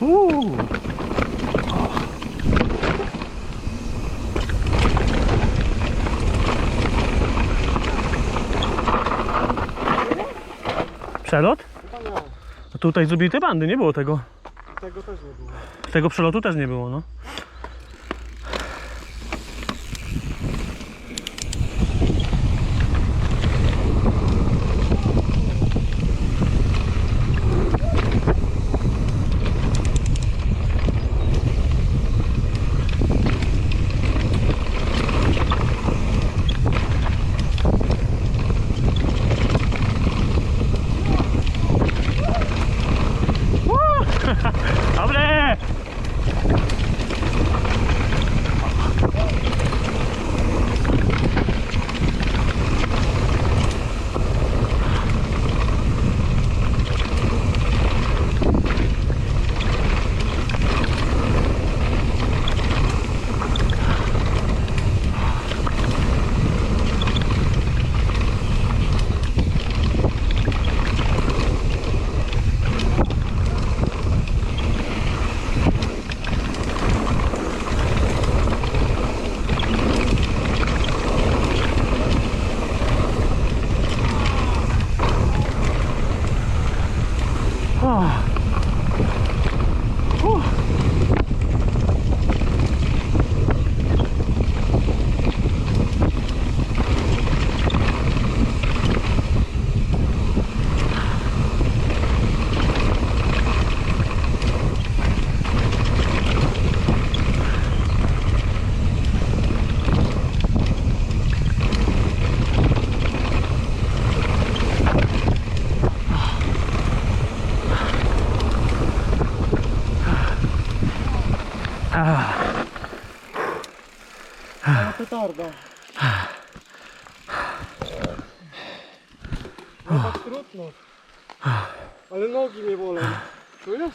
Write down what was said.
Uuu. Przelot? A tutaj zrobili te bandy, nie było tego. Tego też nie było. Tego przelotu też nie było, no. that. Ah. Ah. Ale petarda. No tak trudno. Ale nogi mnie bolą. Czujesz?